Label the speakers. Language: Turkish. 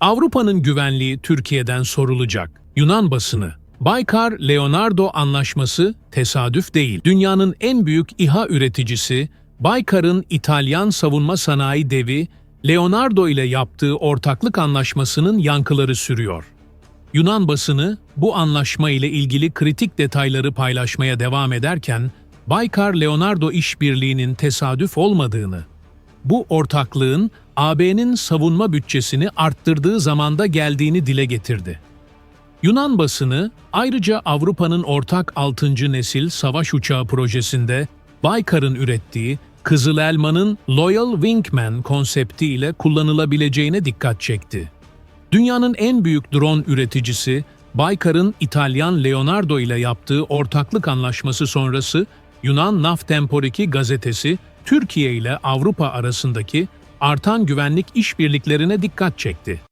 Speaker 1: Avrupa'nın güvenliği Türkiye'den sorulacak. Yunan basını. Baykar-Leonardo anlaşması tesadüf değil. Dünyanın en büyük İHA üreticisi, Baykar'ın İtalyan savunma sanayi devi Leonardo ile yaptığı ortaklık anlaşmasının yankıları sürüyor. Yunan basını bu anlaşma ile ilgili kritik detayları paylaşmaya devam ederken, Baykar-Leonardo işbirliğinin tesadüf olmadığını, bu ortaklığın AB'nin savunma bütçesini arttırdığı zamanda geldiğini dile getirdi. Yunan basını ayrıca Avrupa'nın ortak 6. nesil savaş uçağı projesinde Baykar'ın ürettiği Kızıl Elma'nın Loyal Wingman konsepti ile kullanılabileceğine dikkat çekti. Dünyanın en büyük drone üreticisi Baykar'ın İtalyan Leonardo ile yaptığı ortaklık anlaşması sonrası Yunan Naftemporiki gazetesi Türkiye ile Avrupa arasındaki artan güvenlik işbirliklerine dikkat çekti.